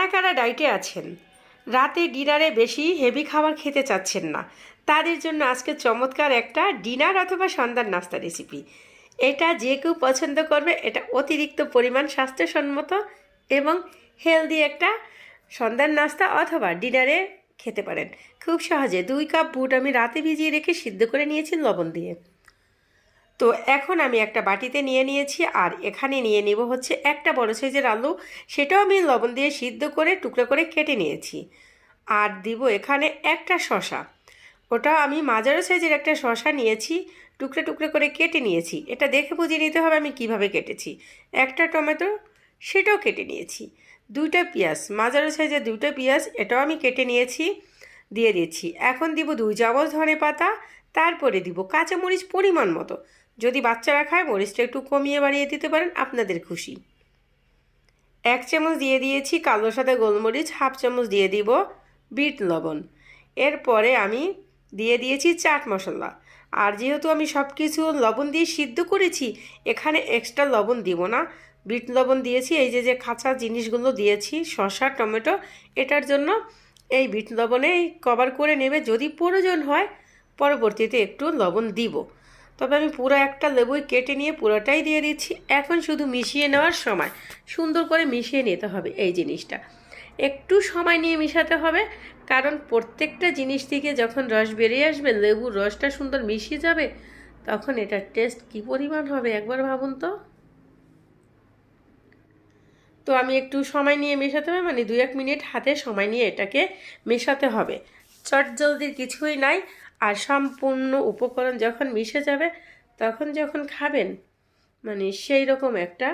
কারা কারা ডাইটে আছেন? রাতে ডিনারে বেশি হেভি খাবার খেতে চাচ্ছেন না। তাদের জন্য আজকে চমৎকার একটা ডিনার অথবা সন্ধ্যার নাস্তা রেসিপি। এটা যে কেউ পছন্দ করবে, এটা অতিরিক্ত পরিমাণ স্বাস্থ্যসম্মত এবং হেলদি একটা সন্ধ্যার নাস্তা অথবা ডিনারে খেতে পারেন। খুব সহজে দুই কাপ বুট আমি রাতে ভিজিয়ে রেখে সিদ্ধ করে নিয়েছি লবণ দিয়ে। তো এখন আমি একটা বাটিতে নিয়ে নিয়েছি আর এখানে নিয়ে নিব হচ্ছে একটা বড় সাইজের আলু। সেটাও আমি লবণ দিয়ে সিদ্ধ করে টুকরো করে কেটে নিয়েছি। আর দিব এখানে একটা শশা ওটা আমি মাঝারো সাইজের একটা শশা নিয়েছি, টুকরো টুকরো করে কেটে নিয়েছি। এটা দেখে বুঝিয়ে নিতে হবে আমি কীভাবে কেটেছি। একটা টমেটো, সেটাও কেটে নিয়েছি। দুইটা পেঁয়াজ, মাঝারো সাইজের দুইটা পেঁয়াজ, এটাও আমি কেটে নিয়েছি, দিয়ে দিচ্ছি। এখন দিব দুই চামচ ধনে পাতা তারপরে দিব কাঁচামরিচ পরিমাণ মতো। যদি বাচ্চারা খায়, মরিচটা একটু কমিয়ে বাড়িয়ে দিতে পারেন, আপনাদের খুশি। এক চামচ দিয়ে দিয়েছি কালো সাদা গোলমরিচ, হাফ চামচ দিয়ে দিব বিট লবণ। এরপরে আমি দিয়ে দিয়েছি চাট মশলা। আর যেহেতু আমি সব কিছু লবণ দিয়ে সিদ্ধ করেছি, এখানে এক্সট্রা লবণ দিব না। বিট লবণ দিয়েছি, এই যে যে খাঁচা জিনিসগুলো দিয়েছি, শসা, টমেটো, এটার জন্য এই বিট লবণে কভার করে নেবে। যদি প্রয়োজন হয়, পরবর্তীতে একটু লবণ দিব। তবে আমি পুরো একটা লেবুই কেটে নিয়ে পুরোটাই দিয়ে দিচ্ছি। এখন শুধু মিশিয়ে নেওয়ার সময়। সুন্দর করে মিশিয়ে নিতে হবে এই জিনিসটা। একটু সময় নিয়ে মিশাতে হবে, কারণ প্রত্যেকটা জিনিস থেকে যখন রস বেরিয়ে আসবে, লেবুর রসটা সুন্দর মিশিয়ে যাবে, তখন এটার টেস্ট কী পরিমাণ হবে একবার ভাবুন তো। তো আমি একটু সময় নিয়ে মেশাতে হবে মানে দু এক মিনিট হাতে সময় নিয়ে এটাকে মেশাতে হবে। চট জলদির কিছুই নাই। আর সম্পূর্ণ উপকরণ যখন মিশে যাবে, তখন যখন খাবেন মানে সেই রকম একটা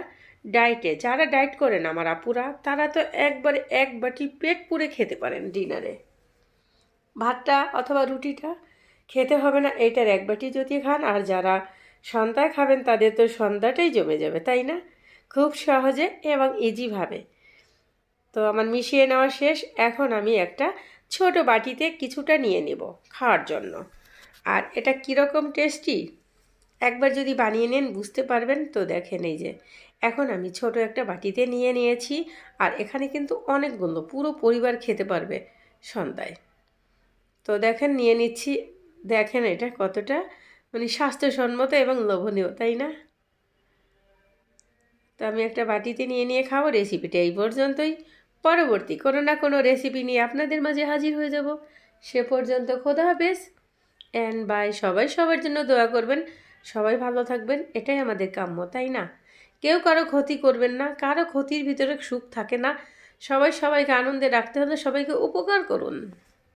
ডায়েটে যারা ডায়েট করেন আমার আপুরা, তারা তো একবারে এক বাটি পেট পুরে খেতে পারেন ডিনারে ভাতটা অথবা রুটিটা খেতে হবে না, এইটার এক বাটি যদি খান, আর যারা সন্ধ্যায় খাবেন, তাদের তো সন্ধ্যাটাই জমে যাবে, তাই না? খুব সহজে এবং ইজিভাবে তো আমার মিশিয়ে নেওয়া শেষ। এখন আমি একটা ছোট বাটিতে কিছুটা নিয়ে নেব খাওয়ার জন্য। আর এটা কীরকম টেস্টি? একবার যদি বানিয়ে নেন, বুঝতে পারবেন। তো দেখেন এই যে, এখন আমি ছোট একটা বাটিতে নিয়ে নিয়েছি। আর এখানে কিন্তু অনেকগুলো পুরো পরিবার খেতে পারবে সন্ধ্যায়। তো দেখেন, নিয়ে নিচ্ছি। দেখেন এটা কতটা মানে স্বাস্থ্যসম্মত এবং লোভনীয়, তাই না? তো আমি একটা বাটিতে নিয়ে নিয়ে খাব। রেসিপিটা এই পর্যন্তই। পরবর্তী কোনো না কোনো রেসিপি নিয়ে আপনাদের মাঝে হাজির হয়ে যাব। সে পর্যন্ত খোদা হাফেজ। অ্যান্ড বাই সবাই সবার জন্য দোয়া করবেন। সবাই ভালো থাকবেন। এটাই আমাদের কাম্য, তাই না? কেউ কারও ক্ষতি করবেন না। কারও ক্ষতির ভিতরে সুখ থাকে না। সবাই সবাইকে আনন্দে রাখতে হলে সবাইকে উপকার করুন।